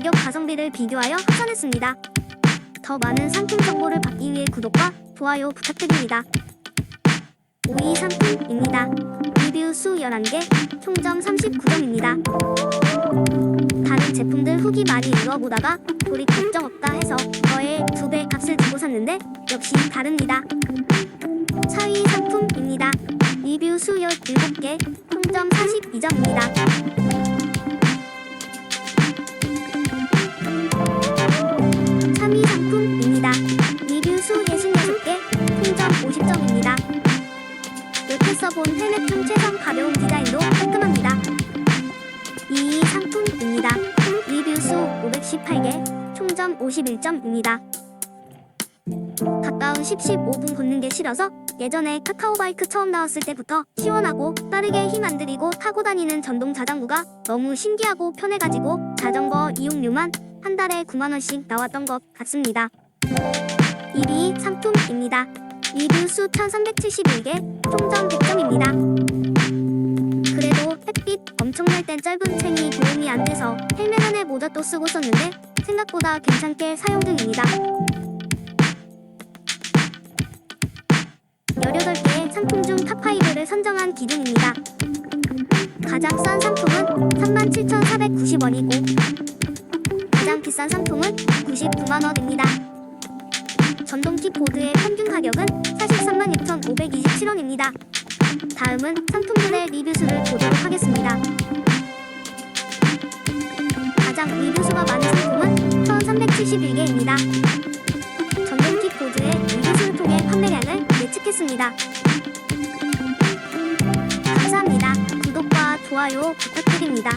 가격 가성비를 비교하여 합산했습니다. 더 많은 상품 정보를 받기 위해 구독과 좋아요 부탁드립니다. 5위 상품입니다. 리뷰 수 11개, 총점 39점입니다. 다른 제품들 후기 많이 읽어보다가 우리 걱정 없다 해서 거의 두배 값을 주고 샀는데 역시 다릅니다. 4위 상품입니다. 리뷰 수 17개, 총점 42점입니다. 5점입니다. 리뷰 수 66개, 평점 50점입니다. 이렇게 써본 해외품 최상 가벼운 디자인도 깔끔합니다. 이 상품입니다. 리뷰 수 518개, 총점 51점입니다. 가까운 10, 15분 걷는 게 싫어서 예전에 카카오바이크 처음 나왔을 때부터 시원하고 빠르게 힘 안 들이고 타고 다니는 전동 자전거가 너무 신기하고 편해가지고 자전거 이용료만 한 달에 9만원씩 나왔던 것 같습니다. 1위 상품입니다. 리뷰 수 1371개, 총점 100점입니다. 그래도 햇빛 엄청날 땐 짧은 챙이 도움이 안 돼서 헬멧 안에 모자 또 쓰고 썼는데 생각보다 괜찮게 사용 중입니다. 18개의 상품 중 탑5를 선정한 기준입니다. 가장 싼 상품은 37,490원이고 가장 비싼 상품은 99만원입니다. 전동 킥 보드의 평균 가격은 43만 6,527원입니다. 다음은 상품들의 리뷰수를 보도록 하겠습니다. 가장 리뷰수가 많은 상품은 1,371개입니다. 전동 킥 보드의 리뷰수를 통해 판매량을 예측했습니다. 감사합니다. 구독과 좋아요 부탁드립니다.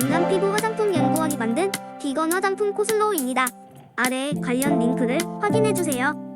인간 피부 화장품 연구원이 만든 비건 화장품 코슬로우입니다. 아래 관련 링크를 확인해주세요.